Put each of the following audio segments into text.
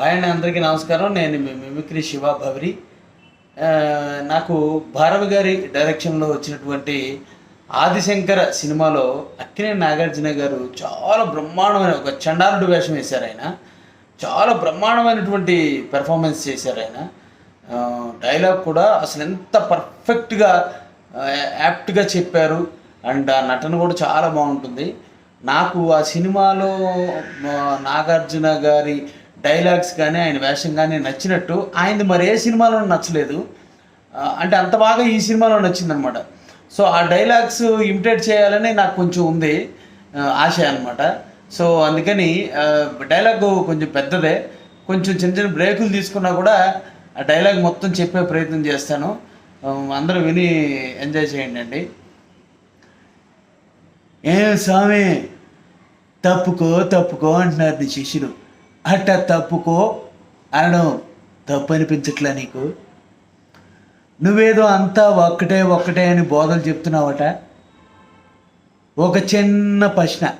ఆయన అందరికీ నమస్కారం. నేను మిమిక్రీ శివ భవరి. నాకు భారవి గారి డైరెక్షన్లో వచ్చినటువంటి ఆదిశంకర సినిమాలో అక్కినే నాగార్జున గారు చాలా బ్రహ్మాండమైన ఒక చండాలుడు వేషం వేశారు ఆయన. చాలా బ్రహ్మాండమైనటువంటి పెర్ఫార్మెన్స్ చేశారు ఆయన. డైలాగ్ కూడా అసలు ఎంత పర్ఫెక్ట్గా యాప్ట్గా చెప్పారు. అండ్ ఆ నటన కూడా చాలా బాగుంటుంది. నాకు ఆ సినిమాలో నాగార్జున గారి డైలాగ్స్ కానీ ఆయన వేషం కానీ నచ్చినట్టు ఆయనది మరి ఏ సినిమాలో నచ్చలేదు. అంటే అంత బాగా ఈ సినిమాలో నచ్చిందనమాట. సో ఆ డైలాగ్స్ ఇమిటేట్ చేయాలని నాకు కొంచెం ఉంది ఆశ అనమాట సో అందుకని డైలాగ్ కొంచెం పెద్దదే. కొంచెం చిన్న చిన్న బ్రేకులు తీసుకున్నా కూడా ఆ డైలాగ్ మొత్తం చెప్పే ప్రయత్నం చేస్తాను. అందరూ విని ఎంజాయ్ చేయండి అండి. ఏ స్వామి? తప్పుకో తప్పుకో అంటున్నారు నీ శిష్యుడు అట్ట తప్పుకో అనడం తప్పు అనిపించట్లా నీకు? నువ్వేదో అంతా ఒక్కటే ఒక్కటే అని బోధలు చెప్తున్నావట? ఒక చిన్న ప్రశ్న.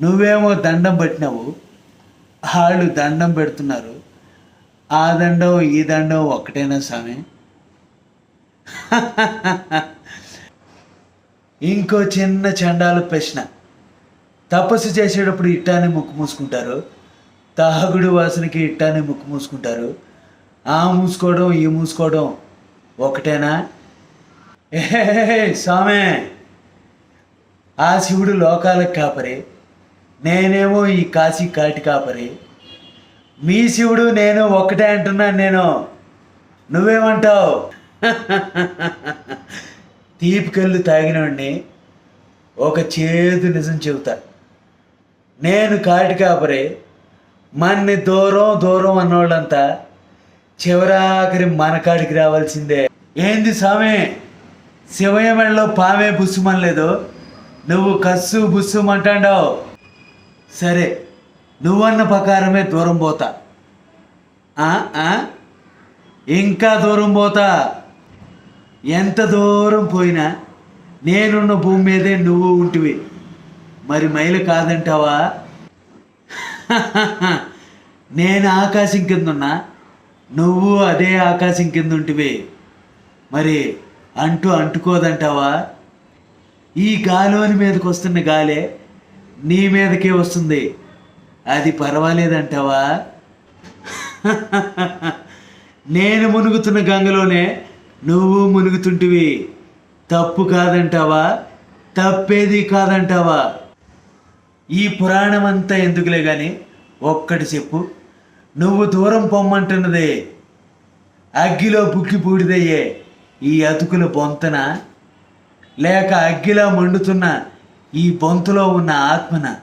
నువ్వేమో దండం పెట్టినావు. వాళ్ళు దండం పెడుతున్నారు. ఆ దండం ఈ దండం ఒక్కటేనా స్వామి? ఇంకో చిన్న చండాల ప్రశ్న. తపస్సు చేసేటప్పుడు ఇట్టానే ముక్కు మూసుకుంటారు. తాగుడు వాసనకి ఇట్టానే ముక్కు మూసుకుంటారు. ఆ మూసుకోవడం ఈ మూసుకోవడం ఒకటేనా? ఏ స్వామే! ఆ శివుడు లోకాలకు కాపరి. నేనేమో ఈ కాశీ కాటి కాపరి. మీ శివుడు నేను ఒకటే అంటున్నాను నేను. నువ్వేమంటావు? తీపికెళ్ళు తాగినవాడిని ఒక చేదు నిజం చెబుతా. నేను కాటి కాపరి. మన్ని దూరం దూరం అన్నోళ్ళంతా చివరాఖరి మనకాడికి రావాల్సిందే. ఏంది స్వామి శివయ్య మెడలో పామే బుస్సుమనలేదు నువ్వు కస్సు బుస్సుమంటాడావు సరే నువ్వన్న ప్రకారమే దూరం పోతా. ఇంకా దూరం పోతా? ఎంత దూరం పోయినా నేనున్న భూమి మీదే నువ్వు ఉంటివి. మరి మైలు కాదంటావా? నేను ఆకాశం కింద ఉన్నా నువ్వు అదే ఆకాశం కింద ఉంటివి. మరి అంటూ అంటుకోదంటావా? ఈ గాలోని మీదకి వస్తున్న గాలే నీ మీదకే వస్తుంది. అది పర్వాలేదంటావా? నేను మునుగుతున్న గంగలోనే నువ్వు మునుగుతుంటివి. తప్పు కాదంటావా? తప్పేది కాదంటావా? ఈ పురాణం అంతా ఎందుకులే కానీ ఒక్కటి చెప్పు. నువ్వు దూరం పొమ్మంటున్నదే అగ్గిలో బుక్కి బూడిదయ్యే ఈ అతుకుల బొంతన? లేక అగ్గిలా మండుతున్న ఈ బొంతలో ఉన్న ఆత్మన?